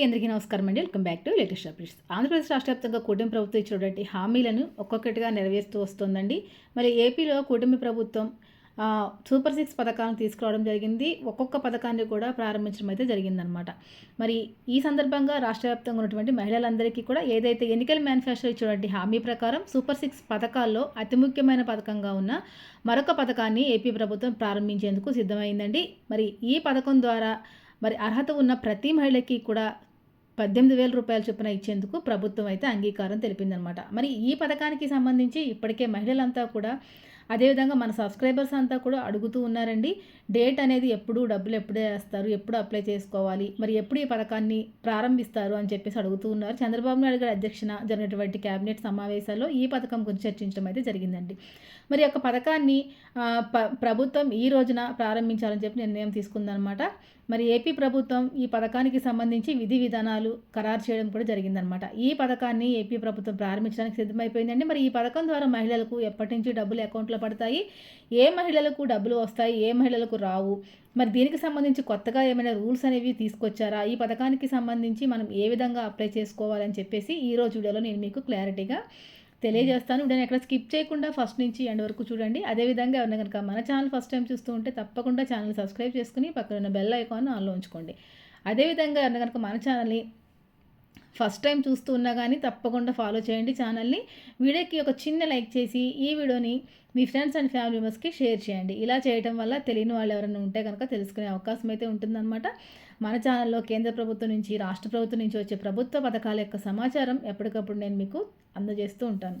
అండి అందరికీ నమస్కారం అండి. Welcome back to latest updates. Andhra Pradesh రాష్ట్ర వ్యాప్తంగా కూటమి ప్రభుత్వం ఇచ్చినటువంటి హామీలను ఒక్కొక్కటిగా నెరవేరుస్తూ వస్తుందండి. మరి ఏపీలో కూటమి ప్రభుత్వం సూపర్ సిక్స్ పథకాలను తీసుకురావడం జరిగింది. ఒక్కొక్క పథకాన్ని కూడా ప్రారంభించడం అయితే జరిగిందనమాట. మరి ఈ సందర్భంగా రాష్ట్ర వ్యాప్తంగా ఉన్నటువంటి మహిళలందరికీ కూడా ఏదైతే ఎన్నికల మేనిఫెస్టో ఇచ్చినటువంటి హామీ ప్రకారం సూపర్ సిక్స్ పథకాల్లో అతి ముఖ్యమైన పథకంగా ఉన్న మరొక పథకాన్ని ఏపీ ప్రభుత్వం ప్రారంభించేందుకు సిద్ధమైందండి. మరి ఈ పథకం ద్వారా మరి అర్హత ఉన్న ప్రతి మహిళకి కూడా పద్దెనిమిది వేల రూపాయల చొప్పున ఇచ్చేందుకు ప్రభుత్వం అయితే అంగీకారం తెలిపిందనమాట మరి ఈ పథకానికి సంబంధించి ఇప్పటికే మహిళలంతా కూడా అదేవిధంగా మన సబ్స్క్రైబర్స్ అంతా కూడా అడుగుతూ ఉన్నారండి డేట్ అనేది ఎప్పుడు డబ్బులు ఎప్పుడే వేస్తారు ఎప్పుడు అప్లై చేసుకోవాలి మరి ఎప్పుడు ఈ పథకాన్ని ప్రారంభిస్తారు అని చెప్పేసి అడుగుతూ ఉన్నారు. చంద్రబాబు నాయుడు గారి అధ్యక్షన జరిగినటువంటి కేబినెట్ సమావేశాల్లో ఈ పథకం గురించి చర్చించడం అయితే జరిగిందండి. మరి యొక్క పథకాన్ని ప ప్రభుత్వం ఈ రోజున ప్రారంభించాలని చెప్పి నిర్ణయం తీసుకుందనమాట మరి ఏపీ ప్రభుత్వం ఈ పథకానికి సంబంధించి విధి విధానాలు ఖరారు చేయడం కూడా జరిగిందనమాట ఈ పథకాన్ని ఏపీ ప్రభుత్వం ప్రారంభించడానికి సిద్ధమైపోయిందండి. మరి ఈ పథకం ద్వారా మహిళలకు ఎప్పటి నుంచి డబ్బులు అకౌంట్లో పడతాయి? ఏ మహిళలకు డబ్బులు వస్తాయి? ఏ మహిళలకు రావు? మరి దీనికి సంబంధించి కొత్తగా ఏమైనా రూల్స్ అనేవి తీసుకొచ్చారా? ఈ పథకానికి సంబంధించి మనం ఏ విధంగా అప్లై చేసుకోవాలని చెప్పేసి ఈ వీడియోలో నేను మీకు క్లారిటీగా తెలియజేస్తాను. వీడియోని ఎక్కడ స్కిప్ చేయకుండా ఫస్ట్ నుంచి ఎండ్ వరకు చూడండి. అదేవిధంగా ఎవరైనా కనుక మన ఛానల్ ఫస్ట్ టైం చూస్తూ ఉంటే తప్పకుండా ఛానల్ సబ్స్క్రైబ్ చేసుకుని పక్కన ఉన్న బెల్ ఐకాన్ ఆన్లో ఉంచుకోండి. అదేవిధంగా ఎవరైనా కనుక మన ఛానల్ని ఫస్ట్ టైం చూస్తూ ఉన్నా కానీ తప్పకుండా ఫాలో చేయండి ఛానల్ని. వీడియోకి ఒక చిన్న లైక్ చేసి ఈ వీడియోని మీ ఫ్రెండ్స్ అండ్ ఫ్యామిలీ మెంబర్స్కి షేర్ చేయండి. ఇలా చేయడం వల్ల తెలియని వాళ్ళు ఎవరైనా ఉంటే కనుక తెలుసుకునే అవకాశం అయితే ఉంటుందన్నమాట. మన ఛానల్లో కేంద్ర ప్రభుత్వం నుంచి రాష్ట్ర ప్రభుత్వం నుంచి వచ్చే ప్రభుత్వ పథకాల యొక్క సమాచారం ఎప్పటికప్పుడు నేను మీకు అందజేస్తూ ఉంటాను.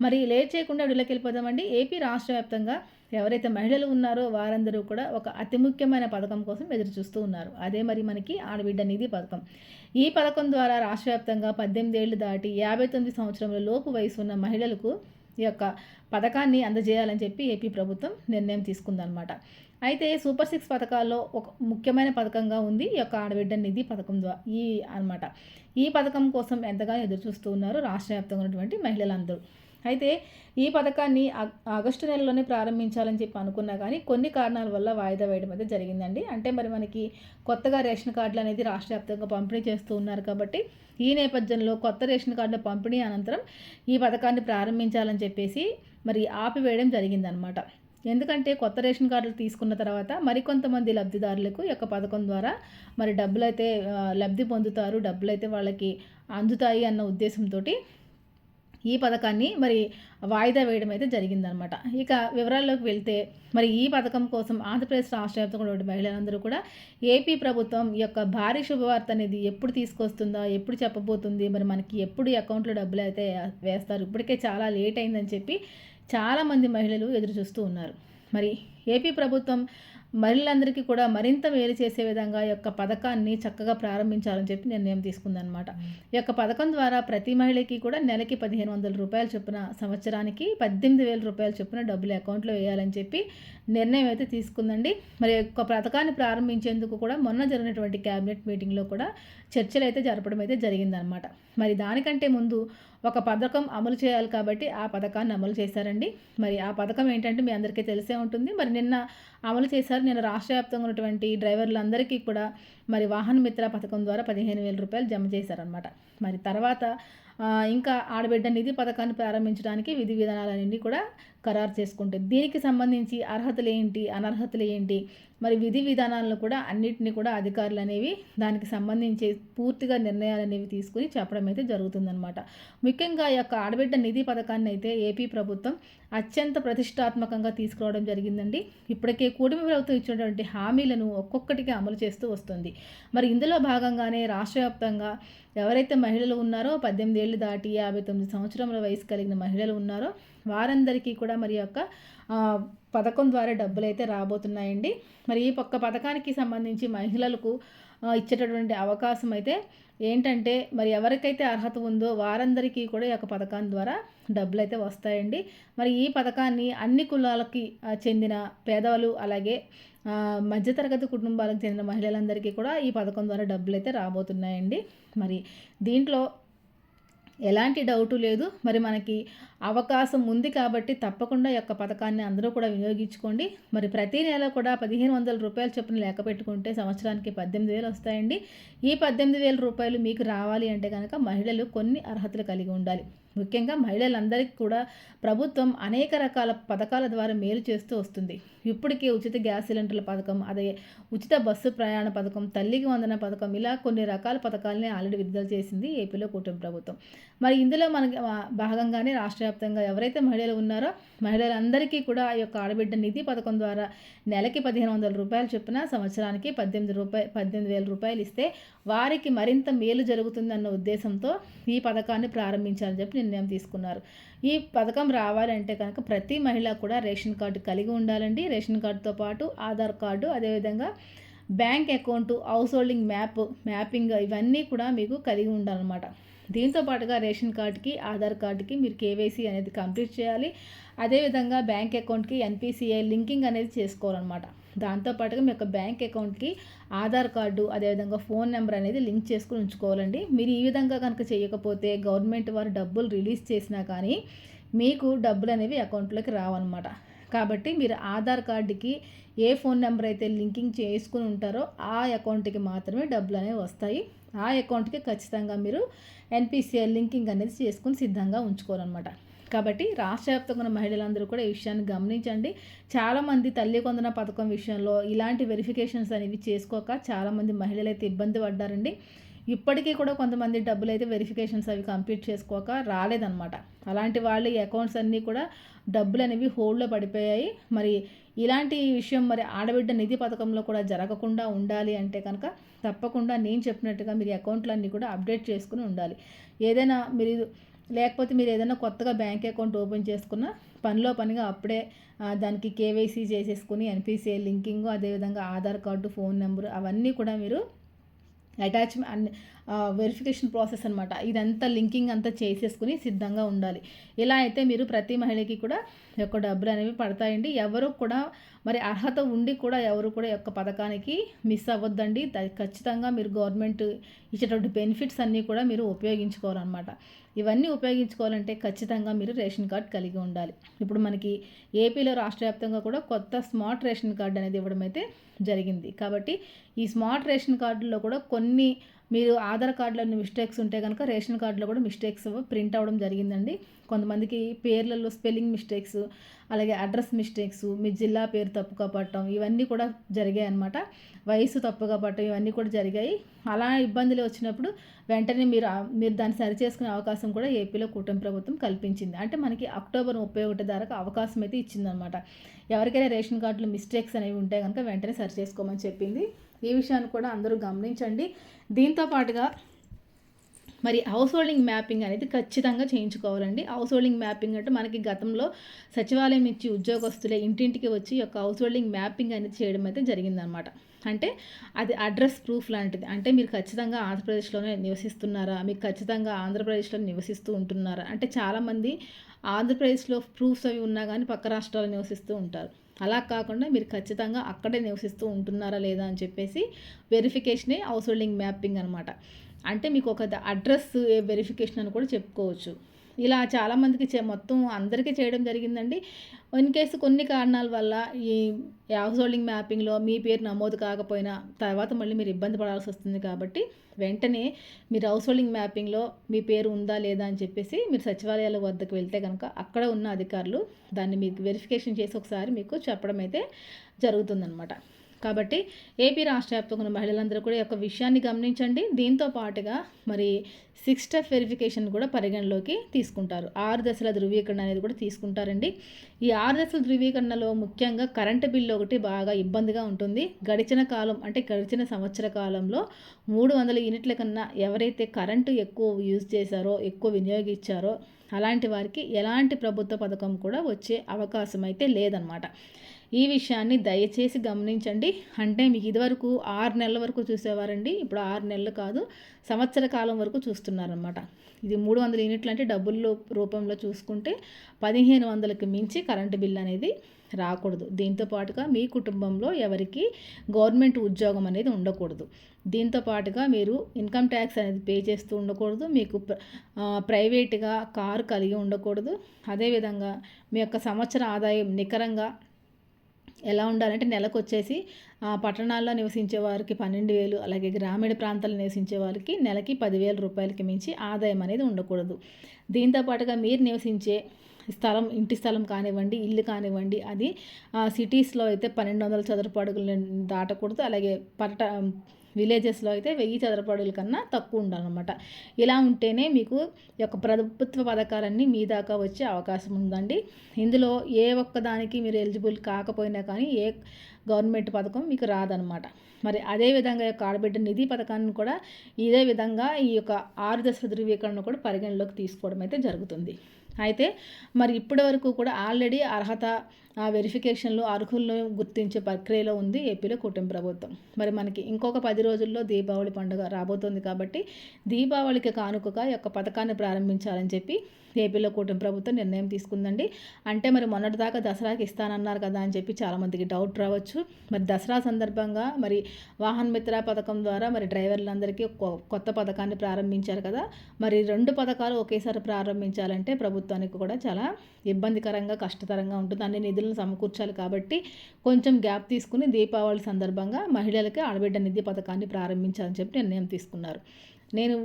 మరి లేట్ చేయకుండా విడుదలకి వెళ్ళిపోదామండి ఏపీ రాష్ట్ర వ్యాప్తంగా ఎవరైతే మహిళలు ఉన్నారో వారందరూ కూడా ఒక అతి ముఖ్యమైన పథకం కోసం ఎదురు చూస్తూ ఉన్నారు. అదే మరి మనకి ఆడబిడ్డ నిధి పథకం. ఈ పథకం ద్వారా రాష్ట్ర వ్యాప్తంగా పద్దెనిమిది ఏళ్ళు దాటి యాభై తొమ్మిది సంవత్సరముల లోపు వయసు ఉన్న మహిళలకు ఈ యొక్క పథకాన్ని అందజేయాలని చెప్పి ఏపీ ప్రభుత్వం నిర్ణయం తీసుకుందనమాట అయితే సూపర్ సిక్స్ పథకాల్లో ఒక ముఖ్యమైన పథకంగా ఉంది ఈ యొక్క ఆడబిడ్డ నిధి పథకం ద్వారా. ఈ అన్నమాట. ఈ పథకం కోసం ఎంతగానో ఎదురుచూస్తూ ఉన్నారు రాష్ట్ర వ్యాప్తంగా ఉన్నటువంటి మహిళలందరూ. అయితే ఈ పథకాన్ని ఆగస్టు నెలలోనే ప్రారంభించాలని చెప్పి అనుకున్నా కానీ కొన్ని కారణాల వల్ల వాయిదా వేయడం అయితే జరిగిందండి. అంటే మరి మనకి కొత్తగా రేషన్ కార్డులు అనేది రాష్ట్ర వ్యాప్తంగా పంపిణీ చేస్తూ ఉన్నారు కాబట్టి ఈ నేపథ్యంలో కొత్త రేషన్ కార్డుల పంపిణీ అనంతరం ఈ పథకాన్ని ప్రారంభించాలని చెప్పేసి మరి ఆపివేయడం జరిగిందనమాట ఎందుకంటే కొత్త రేషన్ కార్డులు తీసుకున్న తర్వాత మరికొంతమంది లబ్ధిదారులకు యొక్క పథకం ద్వారా మరి డబ్బులు అయితే లబ్ధి పొందుతారు డబ్బులు అయితే వాళ్ళకి అందుతాయి అన్న ఉద్దేశంతో ఈ పథకాన్ని మరి వాయిదా వేయడం అయితే జరిగిందనమాట. ఇక వివరాల్లోకి వెళ్తే మరి ఈ పథకం కోసం ఆంధ్రప్రదేశ్ రాష్ట్ర వ్యాప్తంగా మహిళలందరూ కూడా ఏపీ ప్రభుత్వం ఈ యొక్క భారీ శుభవార్త అనేది ఎప్పుడు తీసుకొస్తుందా ఎప్పుడు చెప్పబోతుంది మరి మనకి ఎప్పుడు అకౌంట్లో డబ్బులు అయితే వేస్తారు? ఇప్పటికే చాలా లేట్ అయిందని చెప్పి చాలామంది మహిళలు ఎదురు చూస్తూ ఉన్నారు. మరి ఏపీ ప్రభుత్వం మహిళలందరికీ కూడా మరింత మేలు చేసే విధంగా యొక్క పథకాన్ని చక్కగా ప్రారంభించాలని చెప్పి నిర్ణయం తీసుకుందనమాట ఈ యొక్క పథకం ద్వారా ప్రతి మహిళకి కూడా నెలకి పదిహేను వందల రూపాయల చొప్పున సంవత్సరానికి పద్దెనిమిది వేల రూపాయల చొప్పున డబ్బులు అకౌంట్లో వేయాలని చెప్పి నిర్ణయం అయితే తీసుకుందండి. మరి యొక్క పథకాన్ని ప్రారంభించేందుకు కూడా మొన్న జరిగినటువంటి క్యాబినెట్ మీటింగ్లో కూడా చర్చలు అయితే జరపడం అయితే జరిగిందనమాట మరి దానికంటే ముందు ఒక పథకం అమలు చేయాలి కాబట్టి ఆ పథకాన్ని అమలు చేశారండి. మరి ఆ పథకం ఏంటంటే మీ అందరికీ తెలిసే ఉంటుంది. మరి నిన్న అమలు చేశారు. నిన్న రాష్ట్ర వ్యాప్తంగా ఉన్నటువంటి డ్రైవర్లందరికీ కూడా మరి వాహన మిత్ర పథకం ద్వారా పదిహేను వేల రూపాయలు జమ చేశారనమాట మరి తర్వాత ఇంకా ఆడబిడ్డ నిధి పథకాన్ని ప్రారంభించడానికి విధి విధానాలన్నీ కూడా ఖరారు చేసుకుంటుంది. దీనికి సంబంధించి అర్హతలు ఏంటి అనర్హతలు ఏంటి మరి విధి విధానాలను కూడా అన్నిటిని కూడా అధికారులు అనేవి దానికి సంబంధించి పూర్తిగా నిర్ణయాలు అనేవి తీసుకుని చెప్పడం అయితే జరుగుతుందనమాట ముఖ్యంగా ఈ యొక్క ఆడబిడ్డ నిధి పథకాన్ని అయితే ఏపీ ప్రభుత్వం అత్యంత ప్రతిష్టాత్మకంగా తీసుకురావడం జరిగిందండి. ఇప్పటికే కూటమి ప్రభుత్వం ఇచ్చినటువంటి హామీలను ఒక్కొక్కటిగా అమలు చేస్తూ వస్తుంది. మరి ఇందులో భాగంగానే రాష్ట్ర వ్యాప్తంగా ఎవరైతే మహిళలు ఉన్నారో పద్దెనిమిది ఏళ్ళు దాటి యాభై తొమ్మిది సంవత్సరముల వయసు కలిగిన మహిళలు ఉన్నారో వారందరికీ కూడా మరి యొక్క పథకం ద్వారా డబ్బులు అయితే రాబోతున్నాయండి. మరి ఈ ఒక్క పథకానికి సంబంధించి మహిళలకు ఇచ్చేటటువంటి అవకాశం అయితే ఏంటంటే మరి ఎవరికైతే అర్హత ఉందో వారందరికీ కూడా ఈ యొక్క పథకం ద్వారా డబ్బులు అయితే వస్తాయండి. మరి ఈ పథకాన్ని అన్ని కులాలకి చెందిన పేదవాళ్ళు అలాగే మధ్యతరగతి కుటుంబాలకు చెందిన మహిళలందరికీ కూడా ఈ పథకం ద్వారా డబ్బులు అయితే రాబోతున్నాయండి. మరి దీంట్లో ఎలాంటి డౌటు లేదు. మరి మనకి అవకాశం ఉంది కాబట్టి తప్పకుండా యొక్క పథకాన్ని అందరూ కూడా వినియోగించుకోండి. మరి ప్రతి నెల కూడా పదిహేను వందల రూపాయలు చొప్పున లెక్క పెట్టుకుంటే సంవత్సరానికి పద్దెనిమిది వేలు వస్తాయండి. ఈ పద్దెనిమిది వేల రూపాయలు మీకు రావాలి అంటే కనుక మహిళలు కొన్ని అర్హతలు కలిగి ఉండాలి. ముఖ్యంగా మహిళలందరికీ కూడా ప్రభుత్వం అనేక రకాల పథకాల ద్వారా మేలు చేస్తూ వస్తుంది. ఇప్పటికే ఉచిత గ్యాస్ సిలిండర్ల పథకం అదే ఉచిత బస్సు ప్రయాణ పథకం తల్లికి వందన పథకం ఇలా కొన్ని రకాల పథకాలని ఆల్రెడీ విడుదల చేసింది ఏపీలో కూటమి ప్రభుత్వం. మరి ఇందులో మనకి భాగంగానే రాష్ట్ర వ్యాప్తంగా ఎవరైతే మహిళలు ఉన్నారో మహిళలందరికీ కూడా ఆ యొక్క ఆడబిడ్డ నిధి పథకం ద్వారా నెలకి పదిహేను వందల రూపాయలు చొప్పున సంవత్సరానికి పద్దెనిమిది రూపాయలు పద్దెనిమిది వేల రూపాయలు ఇస్తే వారికి మరింత మేలు జరుగుతుందన్న ఉద్దేశంతో ఈ పథకాన్ని ప్రారంభించాలని చెప్పి నిర్ణయం తీసుకున్నారు. ఈ పథకం రావాలంటే కనుక ప్రతి మహిళ కూడా రేషన్ కార్డు కలిగి ఉండాలండి. రేషన్ కార్డుతో పాటు ఆధార్ కార్డు అదేవిధంగా bank account house holding map mapping ఇవన్నీ కూడా మీకు కలిగి ఉండాలన్నమాట. దీంతో పాటుగా రేషన్ కార్డుకి ఆధార్ కార్డుకి మీరు కేవైసీ అనేది కంప్లీట్ చేయాలి. అదేవిధంగా బ్యాంక్ అకౌంట్కి ఎన్పిసిఐ లింకింగ్ అనేది చేసుకోవాలన్నమాట. దాంతోపాటుగా మీ యొక్క బ్యాంక్ అకౌంట్కి ఆధార్ కార్డు అదేవిధంగా ఫోన్ నెంబర్ అనేది లింక్ చేసుకుని ఉంచుకోవాలండి. మీరు ఈ విధంగా కనుక చేయకపోతే గవర్నమెంట్ వారు డబ్బులు రిలీజ్ చేసినా కానీ మీకు డబ్బులు అనేవి అకౌంట్లోకి రావన్నమాట. కాబట్టి మీరు ఆధార్ కార్డుకి ఏ ఫోన్ నెంబర్ అయితే లింకింగ్ చేసుకుని ఉంటారో ఆ అకౌంట్కి మాత్రమే డబ్బులు అనేవి వస్తాయి. ఆ అకౌంట్కి ఖచ్చితంగా మీరు ఎన్పిసిఐ లింకింగ్ అనేది చేసుకుని సిద్ధంగా ఉంచుకోవాలన్నమాట కాబట్టి రాష్ట్ర వ్యాప్తంగా ఉన్న మహిళలందరూ కూడా ఈ విషయాన్ని గమనించండి. చాలామంది తల్లి కొందన పథకం విషయంలో ఇలాంటి వెరిఫికేషన్స్ అనేవి చేసుకోక చాలామంది మహిళలు అయితే ఇబ్బంది పడ్డారండి. ఇప్పటికీ కూడా కొంతమంది డబ్బులు అయితే వెరిఫికేషన్స్ అవి కంప్లీట్ చేసుకోక రాలేదన్నమాట. అలాంటి వాళ్ళు ఈ అకౌంట్స్ అన్నీ కూడా డబ్బులు అనేవి హోల్డ్లో పడిపోయాయి. మరి ఇలాంటి విషయం మరి ఆడబిడ్డ నిధి పథకంలో కూడా జరగకుండా ఉండాలి అంటే కనుక తప్పకుండా నేను చెప్పినట్టుగా మీరు అకౌంట్లన్నీ కూడా అప్డేట్ చేసుకుని ఉండాలి. ఏదైనా మీరు లేకపోతే మీరు ఏదైనా కొత్తగా బ్యాంక్ అకౌంట్ ఓపెన్ చేసుకున్న పనిలో పనిగా అప్పుడే దానికి కేవైసీ చేసేసుకుని ఎన్పిసిఐ లింకింగ్ అదేవిధంగా ఆధార్ కార్డు ఫోన్ నెంబరు అవన్నీ కూడా మీరు అటాచ్మెంట్ అన్ని వెరిఫికేషన్ ప్రాసెస్ అనమాట ఇదంతా లింకింగ్ అంతా చేసేసుకుని సిద్ధంగా ఉండాలి. ఇలా అయితే మీరు ప్రతి మహిళకి కూడా యొక్క డబ్బులు అనేవి పడతాయండి. ఎవరు కూడా మరి అర్హత ఉండి కూడా ఎవరు కూడా యొక్క పథకానికి మిస్ అవ్వద్దండి. ఖచ్చితంగా మీరు గవర్నమెంట్ ఇచ్చేటువంటి బెనిఫిట్స్ అన్నీ కూడా మీరు ఉపయోగించుకోవాలన్నమాట. ఇవన్నీ ఉపయోగించుకోవాలంటే ఖచ్చితంగా మీరు రేషన్ కార్డ్ కలిగి ఉండాలి. ఇప్పుడు మనకి ఏపీలో రాష్ట్ర వ్యాప్తంగా కూడా కొత్త స్మార్ట్ రేషన్ కార్డు అనేది ఇవ్వడం అయితే జరిగింది. కాబట్టి ఈ స్మార్ట్ రేషన్ కార్డులో కూడా కొన్ని మీరు ఆధార్ కార్డులో మిస్టేక్స్ ఉంటే కనుక రేషన్ కార్డులో కూడా మిస్టేక్స్ ప్రింట్ అవ్వడం జరిగిందండి. కొంతమందికి పేర్లలో స్పెల్లింగ్ మిస్టేక్స్ అలాగే అడ్రస్ మిస్టేక్స్ మీ జిల్లా పేరు తప్పుగా పట్టడం ఇవన్నీ కూడా జరిగాయి అనమాట వయసు తప్పుగా పట్టడం ఇవన్నీ కూడా జరిగాయి. అలా ఇబ్బందులు వచ్చినప్పుడు వెంటనే మీరు మీరు దాన్ని సరి చేసుకునే అవకాశం కూడా ఏపీలో కూటమి ప్రభుత్వం కల్పించింది. అంటే మనకి అక్టోబర్ ముప్పై ఒకటి ధరకు అవకాశం అయితే ఇచ్చిందనమాట ఎవరికైనా రేషన్ కార్డులో మిస్టేక్స్ అనేవి ఉంటే కనుక వెంటనే సరి చేసుకోమని చెప్పింది. ఈ విషయాన్ని కూడా అందరూ గమనించండి. దీంతో పాటుగా మరి హౌస్ హోల్డింగ్ మ్యాపింగ్ అనేది ఖచ్చితంగా చేయించుకోవాలండి. హౌస్ హోల్డింగ్ మ్యాపింగ్ అంటే మనకి గతంలో సచివాలయం నుంచి ఉద్యోగస్తులే ఇంటింటికి వచ్చి యొక్క హౌస్ హోల్డింగ్ మ్యాపింగ్ అనేది చేయడం అయితే జరిగిందనమాట అంటే అది అడ్రస్ ప్రూఫ్ లాంటిది. అంటే మీరు ఖచ్చితంగా ఆంధ్రప్రదేశ్లోనే నివసిస్తున్నారా? మీకు ఖచ్చితంగా ఆంధ్రప్రదేశ్లో నివసిస్తూ ఉంటున్నారా? అంటే చాలామంది ఆంధ్రప్రదేశ్లో ప్రూఫ్స్ అవి ఉన్నా కానీ పక్క రాష్ట్రాలు నివసిస్తూ ఉంటారు. అలా కాకుండా మీరు ఖచ్చితంగా అక్కడే నివసిస్తూ ఉంటున్నారా లేదా అని చెప్పేసి వెరిఫికేషనే హౌస్ హోల్డింగ్ మ్యాపింగ్ అనమాట. అంటే మీకు ఒక అడ్రస్ వెరిఫికేషన్ అని కూడా చెప్పుకోవచ్చు. ఇలా చాలామందికి చే మొత్తం అందరికీ చేయడం జరిగిందండి. ఇన్ కేసు కొన్ని కారణాల వల్ల ఈ హౌస్ హోల్డింగ్ మ్యాపింగ్లో మీ పేరు నమోదు కాకపోయినా తర్వాత మళ్ళీ మీరు ఇబ్బంది పడాల్సి వస్తుంది కాబట్టి వెంటనే మీరు హౌస్ హోల్డింగ్ మ్యాపింగ్లో మీ పేరు ఉందా లేదా అని చెప్పేసి మీరు సచివాలయాల వద్దకు వెళ్తే కనుక అక్కడ ఉన్న అధికారులు దాన్ని మీకు వెరిఫికేషన్ చేసి ఒకసారి మీకు చెప్పడం అయితే జరుగుతుందన్నమాట. కాబట్టి ఏపీ రాష్ట్ర వ్యాప్తంగా ఉన్న మహిళలందరూ కూడా ఈ యొక్క విషయాన్ని గమనించండి. దీంతో పాటుగా మరి సిక్స్ స్టెప్ వెరిఫికేషన్ కూడా పరిగణలోకి తీసుకుంటారు. ఆరు దశల ధృవీకరణ అనేది కూడా తీసుకుంటారండి. ఈ ఆరు దశల ధృవీకరణలో ముఖ్యంగా కరెంటు బిల్లు ఒకటి బాగా ఇబ్బందిగా ఉంటుంది. గడిచిన కాలం అంటే గడిచిన సంవత్సర కాలంలో మూడు వందల యూనిట్ల కన్నా ఎవరైతే కరెంటు ఎక్కువ యూజ్ చేశారో ఎక్కువ వినియోగించారో అలాంటి వారికి ఎలాంటి ప్రభుత్వ పథకం కూడా వచ్చే అవకాశం అయితే లేదనమాట. ఈ విషయాన్ని దయచేసి గమనించండి. అంటే మీకు ఇదివరకు ఆరు నెలల వరకు చూసేవారండి. ఇప్పుడు ఆరు నెలలు కాదు సంవత్సర కాలం వరకు చూస్తున్నారనమాట ఇది మూడు వందల యూనిట్లు అంటే డబ్బుల్లో రూపంలో చూసుకుంటే పదిహేను వందలకి మించి కరెంటు బిల్ అనేది రాకూడదు. దీంతో పాటుగా మీ కుటుంబంలో ఎవరికి గవర్నమెంట్ ఉద్యోగం అనేది ఉండకూడదు. దీంతో పాటుగా మీరు ఇన్కమ్ ట్యాక్స్ అనేది పే చేస్తూ ఉండకూడదు. మీకు ప్రైవేట్గా కారు కలిగి ఉండకూడదు. అదేవిధంగా మీ యొక్క సంవత్సర ఆదాయం నికరంగా ఎలా ఉండాలంటే నెలకు వచ్చేసి పట్టణాల్లో నివసించే వారికి పన్నెండు వేలు అలాగే గ్రామీణ ప్రాంతాల్లో నివసించే వారికి నెలకి పదివేల రూపాయలకి మించి ఆదాయం అనేది ఉండకూడదు. దీంతో పాటుగా మీరు నివసించే స్థలం ఇంటి స్థలం కానివ్వండి ఇల్లు కానివ్వండి అది సిటీస్లో అయితే పన్నెండు వందల చదరపు అడుగులు దాటకూడదు. అలాగే పట్ట విలేజెస్లో అయితే వెయ్యి చదరపడుల కన్నా తక్కువ ఉండాలన్నమాట. ఇలా ఉంటేనే మీకు యొక్క ప్రభుత్వ పథకాలన్నీ మీ దాకా వచ్చే అవకాశం ఉందండి. ఇందులో ఏ ఒక్కదానికి మీరు ఎలిజిబుల్ కాకపోయినా కానీ ఏ గవర్నమెంట్ పథకం మీకు రాదనమాట మరి అదేవిధంగా యొక్క ఆడబిడ్డ నిధి పథకాన్ని కూడా ఇదే విధంగా ఈ యొక్క ఆరు దశ ధృవీకరణ కూడా పరిగణలోకి తీసుకోవడం అయితే జరుగుతుంది. అయితే మరి ఇప్పటి వరకు కూడా ఆల్రెడీ అర్హత వెరిఫికేషన్లు అర్హులను గుర్తించే ప్రక్రియలో ఉంది ఏపీలో కుటుంబ ప్రభుత్వం. మరి మనకి ఇంకొక పది రోజుల్లో దీపావళి పండుగ రాబోతోంది కాబట్టి దీపావళికి కానుకగా యొక్క పథకాన్ని ప్రారంభించాలని చెప్పి ఏపీలో కూటమి ప్రభుత్వం నిర్ణయం తీసుకుందండి. అంటే మరి మొన్నటిదాకా దసరాకి ఇస్తానన్నారు కదా అని చెప్పి చాలామందికి డౌట్ రావచ్చు. మరి దసరా సందర్భంగా మరి వాహన్ మిత్ర పథకం ద్వారా మరి డ్రైవర్లందరికీ కొత్త పథకాన్ని ప్రారంభించారు కదా. మరి రెండు పథకాలు ఒకేసారి ప్రారంభించాలంటే ప్రభుత్వం ప్రభుత్వానికి కూడా చాలా ఇబ్బందికరంగా కష్టతరంగా ఉంటుంది. అన్ని నిధులను సమకూర్చాలి కాబట్టి కొంచెం గ్యాప్ తీసుకుని దీపావళి సందర్భంగా మహిళలకి ఆడబిడ్డ నిధి పథకాన్ని ప్రారంభించాలని చెప్పి నిర్ణయం తీసుకున్నారు. నేను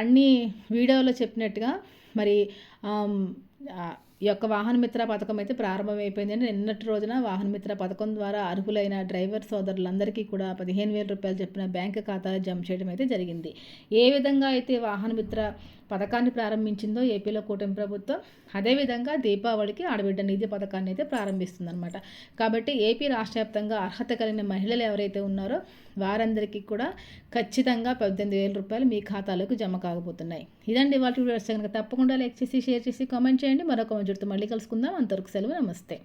అన్ని వీడియోలో చెప్పినట్టుగా మరి ఈ యొక్క వాహనమిత్ర పథకం అయితే ప్రారంభమైపోయింది నిన్నటి రోజున వాహనమిత్ర పథకం ద్వారా అర్హులైన డ్రైవర్ సోదరులందరికీ కూడా పదిహేను వేల రూపాయలు చెప్పిన బ్యాంక్ ఖాతా జమ చేయడం అయితే జరిగింది. ఏ విధంగా అయితే వాహనమిత్ర పథకాన్ని ప్రారంభించిందో ఏపీలో కూటమి ప్రభుత్వం అదేవిధంగా దీపావళికి ఆడబిడ్డ నిధి పథకాన్ని అయితే ప్రారంభిస్తుందన్నమాట. కాబట్టి ఏపీ రాష్ట్ర వ్యాప్తంగా అర్హత కలిగిన మహిళలు ఎవరైతే ఉన్నారో వారందరికీ కూడా ఖచ్చితంగా పద్దెనిమిది వేల రూపాయలు మీ ఖాతాలోకి జమ కాకపోతున్నాయి. ఇదండి వాటి వీడియోస్ కనుక తప్పకుండా లైక్ చేసి షేర్ చేసి కామెంట్ చేయండి. మరొక మంచి మళ్ళీ కలుసుకుందాం. అంతవరకు సెలవు. నమస్తే.